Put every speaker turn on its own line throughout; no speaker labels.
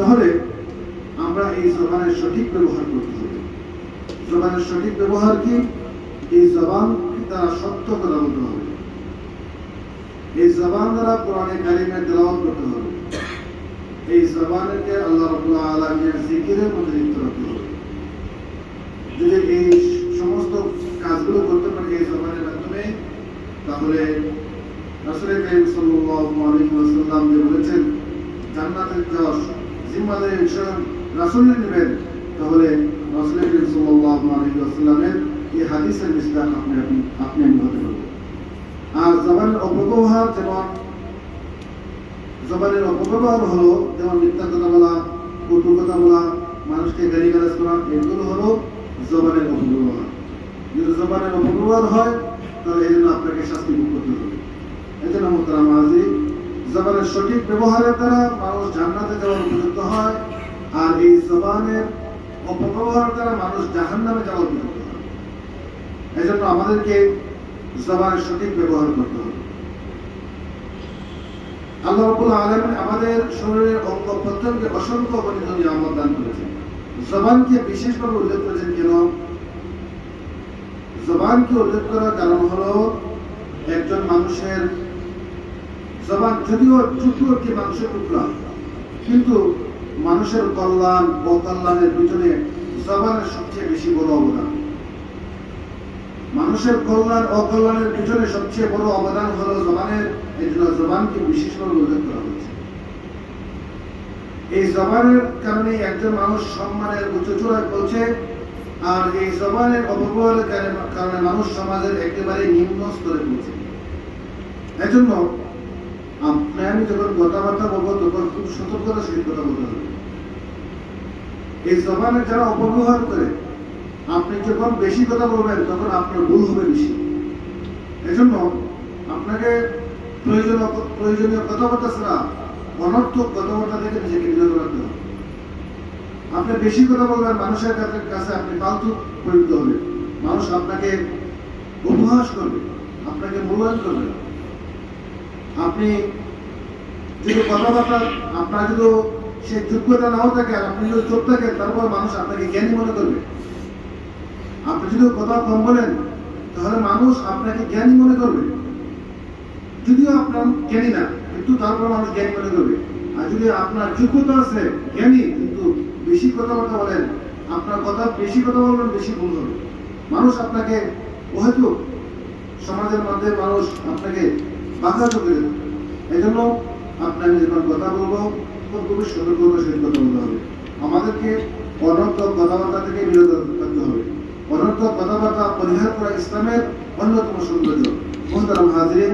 তাহলে আমরা এই জবানের সঠিক ব্যবহার করতে হবে জবানের সঠিক ব্যবহার কি? এই জবান দ্বারা সত্য কথা বলতে হবে। এই জবান দ্বারা কোরআনে কারিমের তেলাওয়াত করতে হবে। এই জবানকে আল্লাহ রাব্বুল আলামিনের জিকিরের মধ্যে লিপ্ত রাখতে হবে। যদি এই সমস্ত কাজগুলো করতে পারে এই জবানের মাধ্যমে, তাহলে রাসূল কারীম সাল্লাল্লাহু আলাইহি ওয়াসাল্লাম যে বলেছেন জান্নাতে যাওয়ার জিম্মাদারি নেবেন তাহলে এই হাদিসের আপনি আপনি আপনি আমি হতে পারব। আর জবানের অপব্যবহার যেমন জবানের অপব্যবহার হলো, যেমন বলা বলা, মানুষকে গালি গালাজ করা, এগুলো হলো জবানের অপব্যবহার। যদি জবানের অপব্যবহার হয়, তাহলে এই জন্য আপনাকে শাস্তি ভোগ করতে হবে। জন্য মোহতারাম হাজির জবানের সঠিক ব্যবহারের দ্বারা মানুষ জান্নাতে যাওয়ার উপযুক্ত হয়, আর এই জবানের অপব্যবহার দ্বারা মানুষ জাহান্নামে যাওয়ার উপযুক্ত হয়। এই জন্য আমাদেরকে জবানের সঠিক ব্যবহার করতে হবে। আল্লাহ রাব্বুল আলামিন আমাদের শরীরের অঙ্গ প্রত্যঙ্গে অসংখ্য দান করেছেন। জবানকে বিশেষভাবে উল্লেখ করেছেন কেন? জবানকে উল্লেখ করার কারণ হলো একজন মানুষের জবান যদিও ছোট্ট একটি মানুষের টুকরা, কিন্তু মানুষের কল্যাণ ও কল্যাণের পিছনে জবানের সবচেয়ে বেশি বড় অবদান। মানুষের কল্যাণ অকল্যাণের পিছনে সবচেয়ে বড় অবদান হলো জবানের, এই জন্য জবানকে বিশেষভাবে উল্লেখ করা হয়েছে। এই জবানের কারণে একজন মানুষ সম্মানের উচ্চ চূড়ায় পৌঁছে, আর এই জবানের অপব্যবহারের কারণে মানুষ সমাজের একেবারে নিম্ন স্তরে পৌঁছে। এজন্য আপনি আমি যখন কথাবার্তা বলব, তখন খুব সতর্কতার সহিত কথা বলতে হবে। এই জবানের যারা অপব্যবহার করে, আপনি যখন বেশি কথা বলবেন, তখন আপনার ভুল হবে বেশি। এজন্য আপনাকে প্রয়োজনীয় প্রয়োজনীয় কথাবার্তা ছাড়া অনর্থক কথাবার্তা থেকে নিজেকে বিরত রাখতে হবে। আপনি বেশি কথা বলবেন, মানুষের কাছে- আপনি ফালতু পরিণত হবে মানুষ আপনাকে উপহাস করবে, আপনাকে মূল্যায়ন করবে। আপনি যদি কথাবার্তা, আপনার যদি সে যোগ্যতা নাও থাকে আর আপনি যদি চোখ থাকেন, তারপর মানুষ আপনাকে জ্ঞানী মনে করবে। আপনি যদি কথা কম বলেন, তাহলে মানুষ আপনাকে জ্ঞানী মনে করবে। যদিও আপনার জ্ঞানী না, কিন্তু তারপর মানুষ জ্ঞানী মনে করবে। আর যদি আপনার যোগ্যতা আছে, জ্ঞানী, কিন্তু বেশি কথাবার্তা বলেন, আপনার কথা বেশি কথা বলবেন, বেশি ভুল হবে। মানুষ আপনাকে, হয়তো সমাজের মধ্যে মানুষ আপনাকে বাধা চোখে এই জন্য আপনার যখন কথা বলব, খুব খুবই সতর্কতার সহিত কথা বলতে হবে। আমাদেরকে অনর্থক কথাবার্তা থেকে বিরত থাকতে হবে। অনর্থক কথাবার্তা পরিহার করা ইসলামের অন্যতম সৌন্দর্য। মোহতারাম হাজিরিন,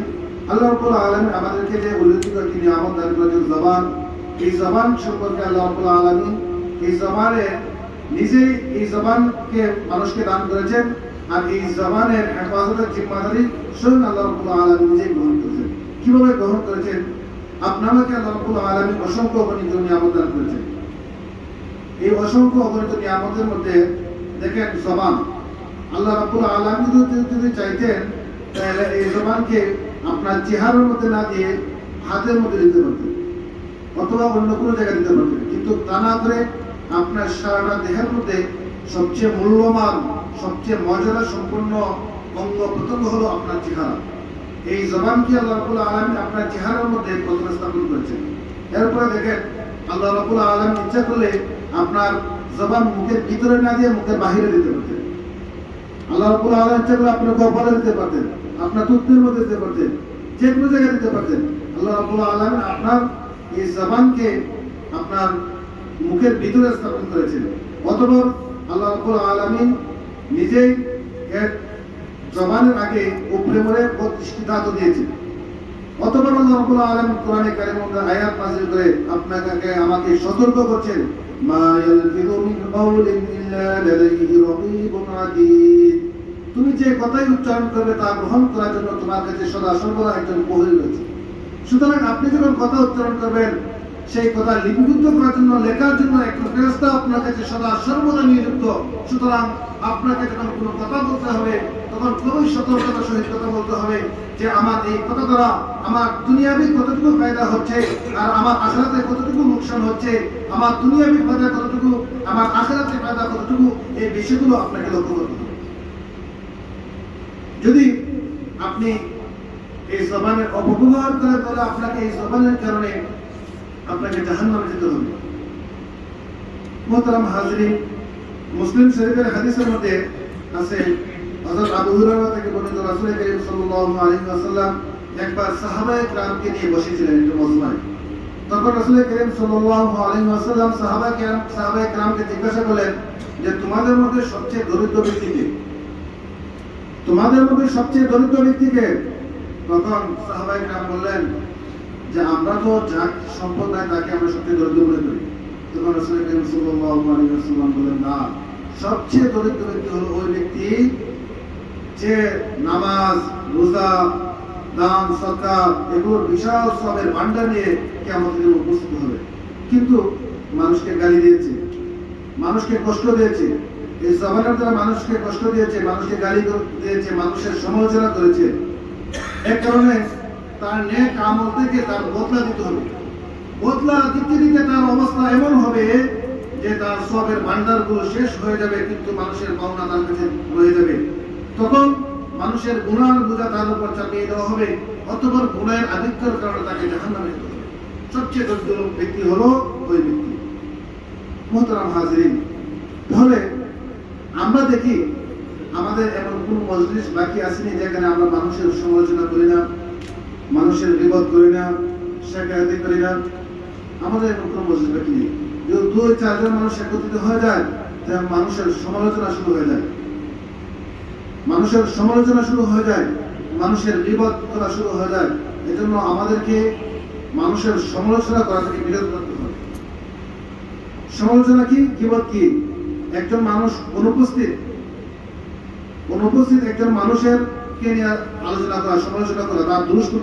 আল্লাহ রাব্বুল আলামিন আমাদেরকে যে উল্লেখিত একটি নিয়ামত দান করেছেন জবান, এই জবান সম্পর্কে আল্লাহ রাব্বুল আলামিন এই জবানে নিজেই এই জবানকে মানুষকে দান করেছেন। আর এই জবানের হেফাজতের জিম্মাদারি স্বয়ং আল্লাহ রাব্বুল আলামিন নিজেই গ্রহণ করেছেন। কীভাবে গ্রহণ করেছেন? আপনাকে আল্লাহ রাব্বুল আলামিন অসংখ্য অগণিত নিয়ামত দান করেছেন। এই অসংখ্য অগণিত নিয়ামতের মধ্যে দেখেন জবান। আল্লাহ রাব্বুল আলামিন যদি যদি চাইতেন, তাহলে এই জবানকে আপনার চেহারার মধ্যে না দিয়ে হাতের মধ্যে দিতে পারতেন, অথবা অন্য কোনো জায়গায় দিতে পারতেন। কিন্তু তা না করে আপনার সারাটা দেহের মধ্যে সবচেয়ে মূল্যবান সবচেয়ে মর্যাদা সম্পন্ন অঙ্গ প্রত্যঙ্গ হলো আপনার চেহারা। এই জবানকে আল্লাহ রাব্বুল আলামিন আপনার চেহারার মধ্যে প্রথমে স্থাপন করেছেন। এরপরে দেখেন, আল্লাহ রাব্বুল আলামিন ইচ্ছা করলে আপনার জবান মুখের ভিতরে না দিয়ে মুখের বাহিরে দিতে পারতেন। আল্লাহ রাব্বুল আলামিন ইচ্ছা করলে আপনার কপালে দিতে পারতেন, আপনার টুকনের মধ্যে দিতে পারতেন, যে কোনো জায়গায় দিতে পারতেন। আল্লাহ রাব্বুল আলামিন আপনার এই জবানকে আপনার মুখের ভিতরে স্থাপন করেছেন অতঃপর আল্লাহ রাব্বুল আলামিন নিজেই এর জবানের আগে উপরে মরে প্রতিষ্ঠিত দিয়েছেন অতঃপর আল্লাহ কোরআনে আয়াত করে আপনাকে আমাকে সতর্ক করছেন তুমি যে কথাই উচ্চারণ করবে তা গ্রহণ করার জন্য তোমার কাছে সদা সর্বদা একজন প্রহরী রয়েছে। সুতরাং আপনি যখন কথা উচ্চারণ করবেন সেই কথা লিপিবদ্ধ করার জন্য, লেখার জন্য একজন ফেরস্তা আপনার কাছে সদা সর্বদা নিযুক্ত। সুতরাং আপনাকে যখন কোনো কথা বলতে হবে, তখন খুবই সতর্কতার সহিত কথা বলতে হবে যে আমার এই কথা দ্বারা আমার দুনিয়াবি কতটুকু ফায়দা হচ্ছে আর আমার আখেরাতে কতটুকু লোকসান হচ্ছে, আমার দুনিয়াবি ফায়দা কতটুকু, আমার আখেরাতে ফায়দা কতটুকু, এই বিষয়গুলো আপনাকে লক্ষ্য করতে যদি আপনি এই জবানের অপব্যবহার করে আপনাকে এই জবানের কারণে আপনাকে জাহান নামে যেতে হবে। মোহতারাম হাজরি মুসলিম শরীফের হাদিসের মধ্যে আছে হজরত আবু থেকে বর্ণিত করিম সাল্লাল্লাহু আলাইহি ওয়াসাল্লাম একবার সাহাবায়ে নিয়ে বসেছিলেন একটু মজমায়। তখন করিম সাল্লাল্লাহু আলাইহি ওয়াসাল্লাম সাহাবা সাহাবায়ে জিজ্ঞাসা করলেন যে, তোমাদের মধ্যে সবচেয়ে দরিদ্র ব্যক্তি কে? তোমাদের মধ্যে সবচেয়ে দরিদ্র ব্যক্তি কে? তখন সাহাবায়ে کرام বললেন যে আমরা তো যার সম্পদ নাই তাকে আমরা সবচেয়ে দরিদ্র মনে করি বলেন, না, সবচেয়ে দরিদ্র ব্যক্তি হলো ওই ব্যক্তি যে নামাজ, রোজা, দান সদকা এগুলোর বিশাল সবের ভান্ডার নিয়ে দিন উপস্থিত হবে। কিন্তু মানুষকে গালি দিয়েছে, মানুষকে কষ্ট দিয়েছে, এই জবানের দ্বারা মানুষকে কষ্ট দিয়েছে, মানুষকে গালি দিয়েছে, মানুষের সমালোচনা করেছে। এক কারণে তার নেক আমল থেকে তার বদলা দিতে হবে। বদলা দিতে দিতে তার অবস্থা এমন হবে যে তার সবের ভান্ডারগুলো শেষ হয়ে যাবে, কিন্তু মানুষের পাওনা তার কাছে রয়ে যাবে। তখন মানুষের গুণার বোঝা তার উপর চাপিয়ে দেওয়া হবে, অতপর গুণের আধিক্যের কারণে তাকে জাহান্নামে যেতে হবে। সবচেয়ে দরিদ্র ব্যক্তি হলো ওই ব্যক্তি। মোহতারাম হাজরিন, তাহলে আমরা দেখি আমাদের এমন কোন মজলিস বাকি আসেনি যেখানে আমরা মানুষের সমালোচনা করি না মানুষের বিপদ করি না শেখায়াতি করি না। আমাদের এমন কোনো বাকি নেই। যদি দুই, চারজন মানুষ একত্রিত হয়ে যায়, তাহলে মানুষের সমালোচনা শুরু হয়ে যায়। মানুষের সমালোচনা শুরু হয়ে যায়, মানুষের বিপদ করা শুরু হয়ে যায়। এজন্য আমাদেরকে মানুষের সমালোচনা করা থেকে বিরত রাখতে হবে। সমালোচনা কি? কিবত কি? একজন মানুষ অনুপস্থিত অনুপস্থিত একজন মানুষের কে নিয়ে আলোচনা করা, সমালোচনা করা, তার দুষ্কৃতি